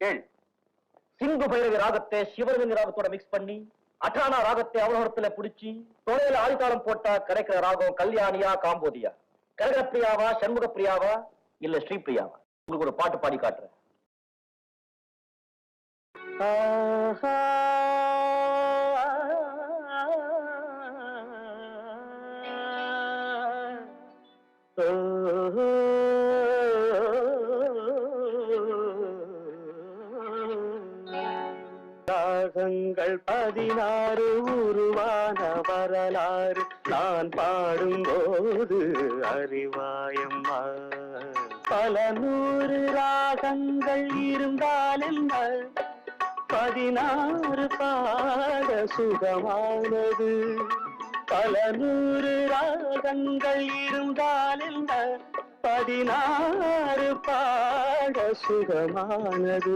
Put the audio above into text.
ஏன் சிந்து பைரவி ராகத்தை சிவரஞ்சனி ராகத்தோட மிக்ஸ் பண்ணி அட்டானா ராகத்தை அவலோகத்துல புடிச்சு தொலைல ஆதித்தாளம் போட்டா கிடைக்கிற ராகம் கல்யாணியா காம்போதியா? கரகப்பிரியாவா சண்முக பிரியாவா இல்ல ஸ்ரீபிரியாவா உங்களுக்கு ஒரு பாட்டு பாடி காட்டுறேன். ராகங்கள் பதினாறு உருவான வரலாறு. நான் பாடும்போது அறிவாயம்மா. பல நூறு ராகங்கள் இருந்தால் என்ன? பதினாறு பாட சுகமானது. பல நூறு ராகங்கள் இருந்தால் என்ன? பதினாறு பாட சுகமானது.